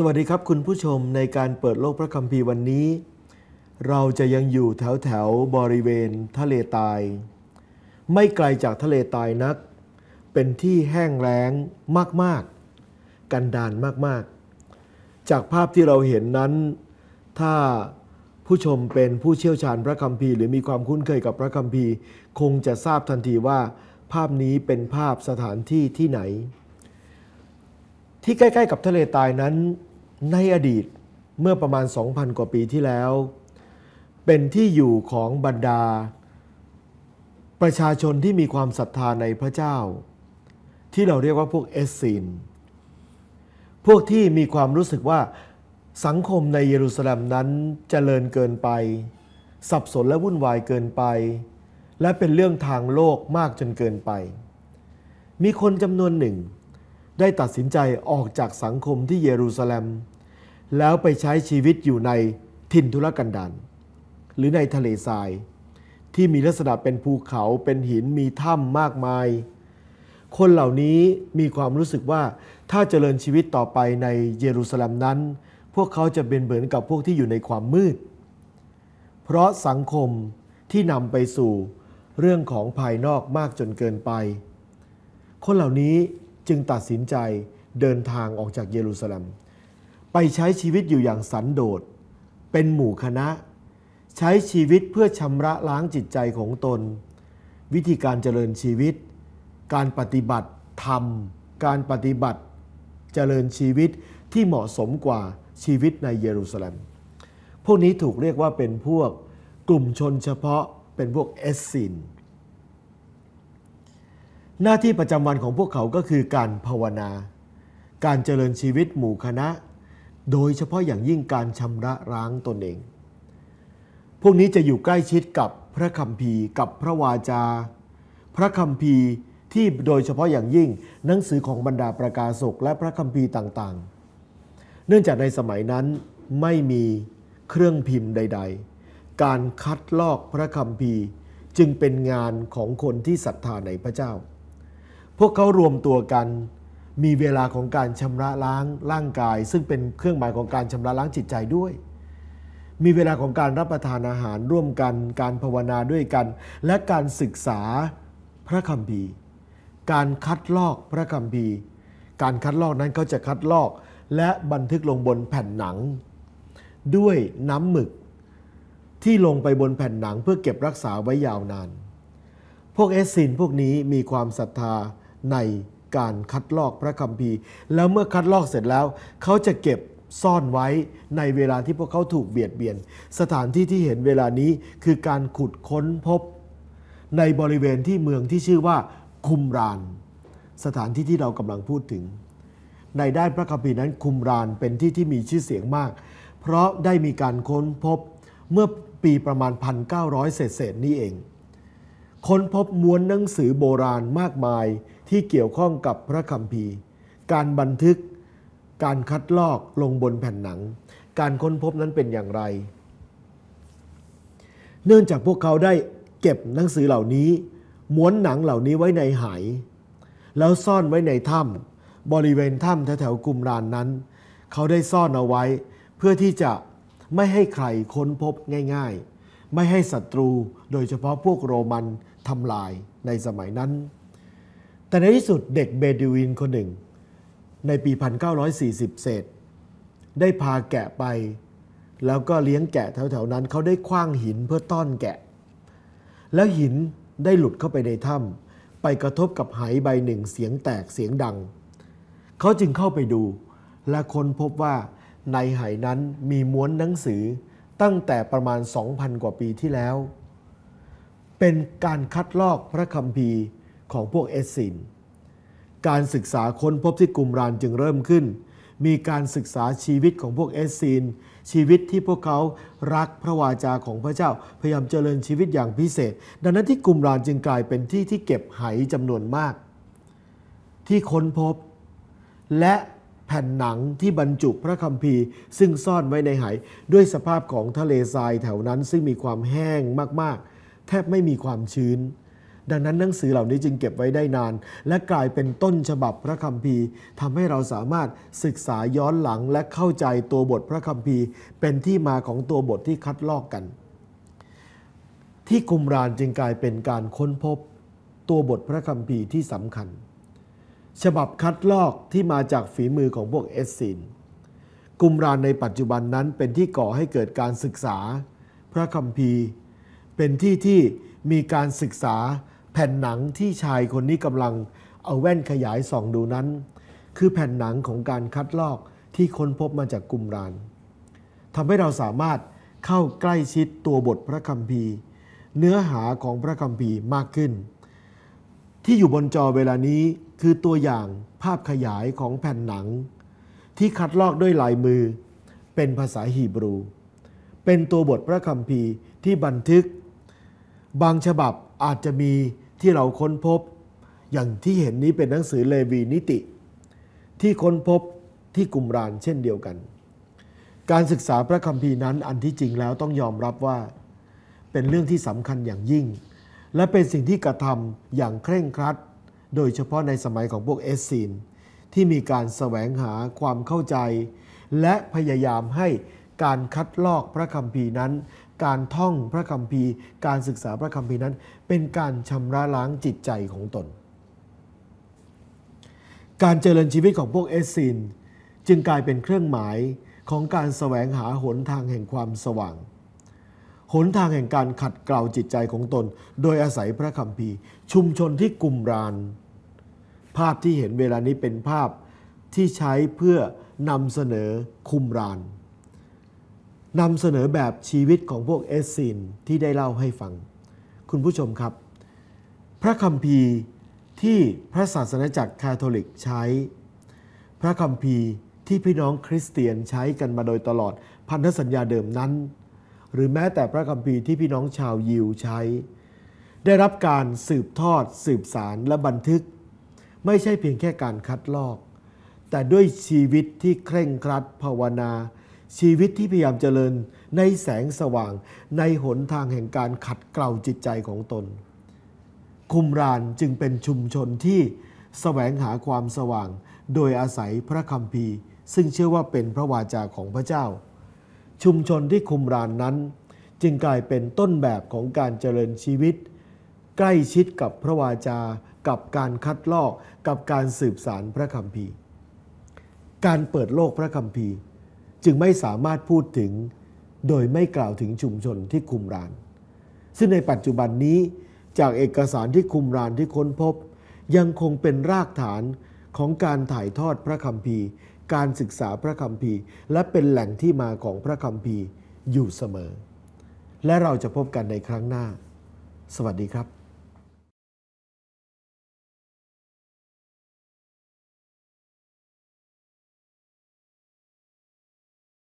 สวัสดีครับคุณผู้ชมในการเปิดโลกพระคัมภีร์วันนี้ เราจะยังอยู่แถวแถวบริเวณทะเลตาย ไม่ไกลจากทะเลตายนัก เป็นที่แห้งแล้งมากๆ กันดานมากๆ จากภาพที่เราเห็นนั้น ถ้าผู้ชมเป็นผู้เชี่ยวชาญพระคัมภีร์หรือมีความคุ้นเคยกับพระคัมภีร์ คงจะทราบทันทีว่า ภาพนี้เป็นภาพสถานที่ที่ไหน ที่ใกล้ ๆ กับทะเลตายนั้น ในอดีตเมื่อประมาณ 2,000 กว่าปีที่แล้ว เป็นที่อยู่ของบรรดา ประชาชนที่มีความศรัทธาในพระเจ้า ที่เราเรียกว่าพวกเอสซีนพวกที่มีความรู้สึกว่าสังคมในเยรูซาเล็มนั้นเจริญเกินไป สับสนและวุ่นวายเกินไป และเป็นเรื่องทางโลกมากจนเกินไป มีคนจำนวนหนึ่ง ได้ตัดสินใจออกจากสังคมที่เยรูซาเล็ม แล้วไปใช้ชีวิตอยู่ในถิ่นทุรกันดารหรือในทะเลทราย ที่มีลักษณะเป็นภูเขาเป็นหินมีถ้ำมากมาย คนเหล่านี้มีความรู้สึกว่าถ้าเจริญชีวิตต่อไปในเยรูซาเล็มนั้น พวกเขาจะเป็นเหมือนกับพวกที่อยู่ในความมืด เพราะสังคมที่นำไปสู่เรื่องของภายนอกมากจนเกินไป คนเหล่านี้จึงตัดสินใจเดินทางออกจากเยรูซาเล็ม ไปใช้ชีวิตอยู่อย่างสันโดษ เป็นหมู่คณะ ใช้ชีวิตเพื่อชำระล้างจิตใจของตน วิธีการเจริญชีวิต การปฏิบัติธรรม การปฏิบัติเจริญชีวิตที่เหมาะสมกว่าชีวิตในเยรูซาเล็ม พวกนี้ถูกเรียกว่าเป็นพวกกลุ่มชนเฉพาะเป็นพวกเอสซินหน้าที่ประจำวันของพวกเขาก็คือการภาวนา การเจริญชีวิตหมู่คณะ โดยเฉพาะอย่างยิ่งการชำระล้างตนเอง พวกนี้จะอยู่ใกล้ชิดกับพระคัมภีร์กับพระวาจา พระคัมภีร์ที่โดยเฉพาะอย่างยิ่งหนังสือของบรรดาประกาศกและพระคัมภีร์ต่างๆ เนื่องจากในสมัยนั้นไม่มีเครื่องพิมพ์ใด ๆ การคัดลอกพระคัมภีร์จึงเป็นงานของคนที่ศรัทธาในพระเจ้า พวกเขารวมตัวกัน มีเวลาของการชำระล้างร่างกาย ซึ่งเป็นเครื่องหมายของการชำระล้างจิตใจด้วย มีเวลาของการรับประทานอาหารร่วมกัน การภาวนาด้วยกัน และการศึกษาพระคัมภีร์ การคัดลอกพระคัมภีร์ การคัดลอกนั้นเขาจะคัดลอก และบันทึกลงบนแผ่นหนัง ด้วยน้ำหมึก ที่ลงไปบนแผ่นหนังเพื่อเก็บรักษาไว้ยาวนาน พวกเอสซินพวกนี้มีความศรัทธาใน การคัดลอกพระคัมภีร์ แล้วเมื่อคัดลอกเสร็จแล้ว เขาจะเก็บซ่อนไว้ในเวลาที่พวกเขาถูกเบียดเบียน สถานที่ที่เห็นเวลานี้คือการขุดค้นพบ ในบริเวณที่เมืองที่ชื่อว่าคุมราน สถานที่ที่เรากำลังพูดถึง ในด้านพระคัมภีร์นั้นคุมรานเป็นที่ที่มีชื่อเสียงมาก เพราะได้มีการค้นพบเมื่อปีประมาณ 1,900 เศษนี้เอง ค้นพบม้วนหนังสือโบราณมากมาย ที่เกี่ยวข้องกับพระคัมภีร์ การบันทึก การคัดลอกลงบนแผ่นหนัง การค้นพบนั้นเป็นอย่างไร เนื่องจากพวกเขาได้เก็บหนังสือเหล่านี้ม้วนหนังเหล่านี้ไว้ในไหาย แล้วซ่อนไว้ในถ้ำบริเวณถ้ำแถวๆกุมรานนั้น เขาได้ซ่อนเอาไว้ เพื่อที่จะไม่ให้ใครค้นพบง่าย ๆ ไม่ให้ศัตรูโดยเฉพาะพวกโรมันทำลายในสมัยนั้น แต่ในที่สุดเด็กเบดูอินคนหนึ่ง ในปี 1940 เศษ ได้พาแกะไป แล้วก็เลี้ยงแกะแถวๆนั้น เขาได้คว้างหินเพื่อต้อนแกะ แล้วหินได้หลุดเข้าไปในถ้ำไปกระทบกับไหใบหนึ่งเสียงแตกเสียงดัง เขาจึงเข้าไปดู และค้นพบว่าในไหนั้นมีม้วนหนังสือตั้งแต่ประมาณ 2,000 กว่าปีที่แล้ว เป็นการคัดลอกพระคัมภีร์ ของพวกเอสซินการศึกษาค้นพบที่กลุ่มรานจึงเริ่มขึ้น มีการศึกษาชีวิตของพวกเอสซีน ชีวิตที่พวกเขารักพระวาจาของพระเจ้า พยายามเจริญชีวิตอย่างพิเศษ ดังนั้นที่กลุ่มรานจึงกลายเป็นที่ที่เก็บไหจำนวนมาก ที่ค้นพบ และแผ่นหนังที่บรรจุพระคัมภีร์ ซึ่งซ่อนไว้ในไหด้วยสภาพของทะเลทรายแถวนั้นซึ่งมีความแห้งมากๆ แทบไม่มีความชื้น ดังนั้นหนังสือเหล่านี้จึงเก็บไว้ได้นาน และกลายเป็นต้นฉบับพระคัมภีร์ทำให้เราสามารถศึกษาย้อนหลังและเข้าใจตัวบทพระคัมภีร์ เป็นที่มาของตัวบทที่คัดลอกกัน ที่กุมรานจึงกลายเป็นการค้นพบตัวบทพระคัมภีร์ที่สำคัญ ฉบับคัดลอกที่มาจากฝีมือของพวกเอสซินกุมรานในปัจจุบันนั้นเป็นที่ก่อให้เกิดการศึกษา พระคัมภีร์ เป็นที่ที่มีการศึกษา ผ่นหนังที่ชายคนนี้กำลังเอาแว่นขยายส่องดูนั้น คือแผ่นหนังของการคัดลอกที่ค้นพบมาจากกุมรานทำให้เราสามารถเข้าใกล้ชิดตัวบทพระคัมภีร์ เนื้อหาของพระคัมภีร์มากขึ้น ที่อยู่บนจอเวลานี้คือตัวอย่างภาพขยายของแผ่นหนัง ที่คัดลอกด้วยลายมือ เป็นภาษาฮีบรู เป็นตัวบทพระคัมภีร์ที่บันทึก บางฉบับอาจจะมี ที่เราค้นพบ อย่างที่เห็นนี้เป็นหนังสือเลวีนิติ ที่ค้นพบที่กุมรานเช่นเดียวกัน การศึกษาพระคัมภีร์นั้นอันที่จริงแล้วต้องยอมรับว่า เป็นเรื่องที่สำคัญอย่างยิ่ง และเป็นสิ่งที่กระทำอย่างเคร่งครัด โดยเฉพาะในสมัยของพวกเอสซีนที่มีการแสวงหาความเข้าใจ และพยายามให้การคัดลอกพระคัมภีร์นั้น การท่องพระคัมภีร์ การศึกษาพระคัมภีร์นั้น เป็นการชำระล้างจิตใจของตน การเจริญชีวิตของพวกเอสซินจึงกลายเป็นเครื่องหมายของการแสวงหาหนทางแห่งความสว่าง หนทางแห่งการขัดเกลาจิตใจของตน โดยอาศัยพระคัมภีร์ ชุมชนที่กลุ่มราน ภาพที่เห็นเวลานี้เป็นภาพที่ใช้เพื่อนำเสนอคุมราน นำเสนอแบบชีวิตของพวกเอสซินที่ได้เล่าให้ฟัง คุณผู้ชมครับ พระคัมภีร์ที่พระศาสนาจักรคาทอลิกใช้ พระคัมภีร์ที่พี่น้องคริสเตียนใช้กันมาโดยตลอดพันธสัญญาเดิมนั้น หรือแม้แต่พระคัมภีร์ที่พี่น้องชาวยิวใช้ ได้รับการสืบทอด สืบสารและบันทึก ไม่ใช่เพียงแค่การคัดลอก แต่ด้วยชีวิตที่เคร่งครัดภาวนา ชีวิตที่พยายามเจริญในแสงสว่าง ในหนทางแห่งการขัดเกลาจิตใจของตน คุมรานจึงเป็นชุมชนที่แสวงหาความสว่าง โดยอาศัยพระคัมภีซึ่งเชื่อว่าเป็นพระวาจาของพระเจ้า ชุมชนที่คุมรานนั้น จึงกลายเป็นต้นแบบของการเจริญชีวิต ใกล้ชิดกับพระวาจา กับการคัดลอก กับการสืบสารพระคัมภีการเปิดโลกพระคัมภีร์ จึงไม่สามารถพูดถึง โดยไม่กล่าวถึงชุมชนที่คุมราน ซึ่งในปัจจุบันนี้จากเอกสารที่คุมรานที่ค้นพบ ยังคงเป็นรากฐานของการถ่ายทอดพระคัมภีร์ การศึกษาพระคัมภีร์ และเป็นแหล่งที่มาของพระคัมภีร์อยู่เสมอ และเราจะพบกันในครั้งหน้า สวัสดีครับ